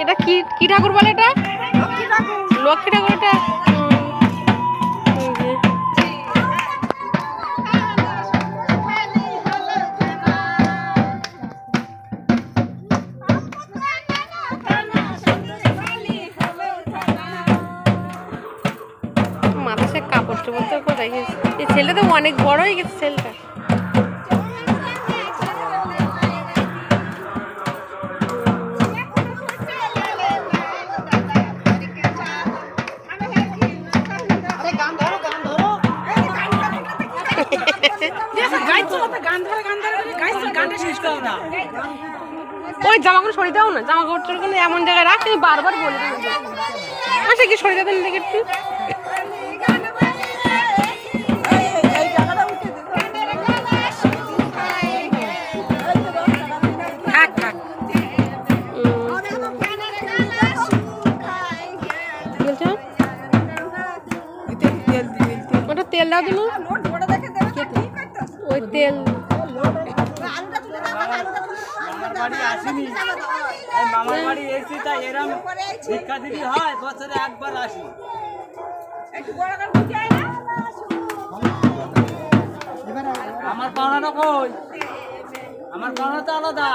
এটা কি কি ঠাকুর বলে এটা? লক্ষ্মী ঠাকুর এটা? মাথা সে কাপড় চোপড় তো কোথায় এই ছেলে তো অনেক বড় হয়ে গেছে ছেলেটা। ওই জামাগুলো সরিয়ে দাও না জামা কাপড়গুলো এমন জায়গায় রাখ আমি বারবার বলে আচ্ছা কি সরিয়ে দেবেন দেখে একটু? তেল দাও তুমি। ওই তেল। মামার বাড়ি আসিনি। এই মামার বাড়ি এসেছি তাই এরম ভিক্ষা দিদি হয় বছরে একবার আসি। আমার পাওনাটা কই? আমার পাওনা তো আলাদা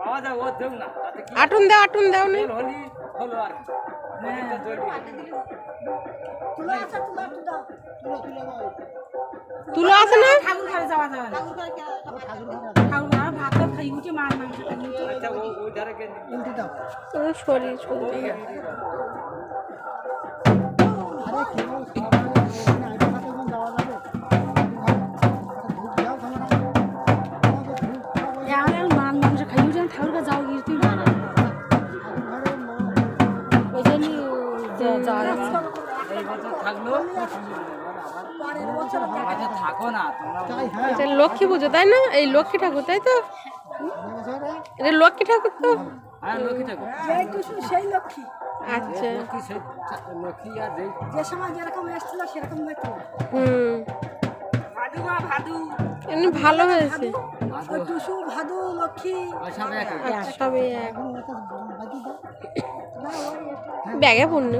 পাওয়া যায় ও দেউ না। আটুন দাও আটুন দাও না। তেল হলি হলো আর। তুলো আছে না? আচ্ছা ও ওই ধারে কে ও সরি সরি। এই এটা লক্ষ্মী পুজো তাই না? এই লক্ষ্মী ঠাকুর তাই তো? এটা লক্ষ্মী ঠাকুর তো? হ্যাঁ লক্ষ্মী থাকো সেই লক্ষ্মী। আচ্ছা। লক্ষ্মী সে লক্ষ্মী আর যেই যে সময় যেরকম এসেছিল সেরকম হুম। ভাদু ভাদু। এমনি ভালো হয়েছে। টুসু ভাদু লক্ষ্মী। এক আচ্ছা, সবই এক। ব্যাগে পূর্ণ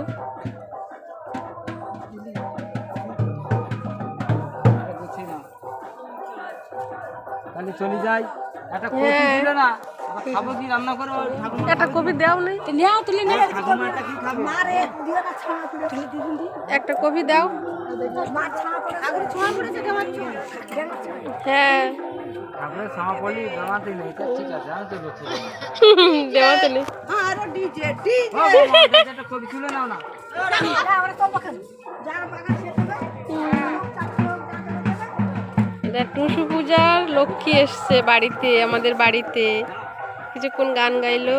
তাহলে চলে যাই। একটা কপি। দিলে না খাব কি রান্না করো একটা কপি দাও না। নেও তুলে নেবে ঠাকুমাটা কি খাবে? না রে দিও না ছাড়া তুলে তুলে একটা কপি দাও। ছাড়া কেমন হ্যাঁ। ঠাকুরের সামা জানাতে নেই। তা ঠিক আছে আমি তো দেখছি। দেওয়া তো নেই। আর ডিজে ডিজে। ও বাবা, দেখো, একটা কপি তুলে নাও না। ওরা তো বাখান যার বাগান টুসু পূজার লক্ষ্মী এসছে বাড়িতে আমাদের বাড়িতে। কিছুক্ষণ গান গাইলো।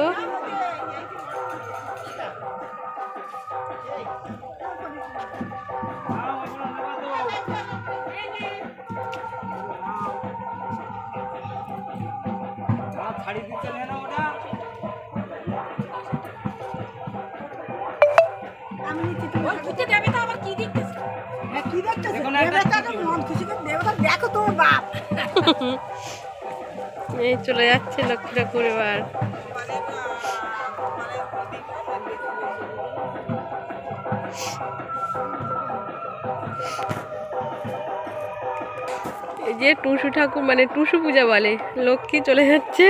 আমি কি দেখতেছ? হ্যাঁ কি দেখতেছ? এই চলে যাচ্ছে লক্ষ্মী ঠাকুর এবার যে টুসু ঠাকুর মানে টুসু পূজা বলে, লক্ষ্মী চলে যাচ্ছে।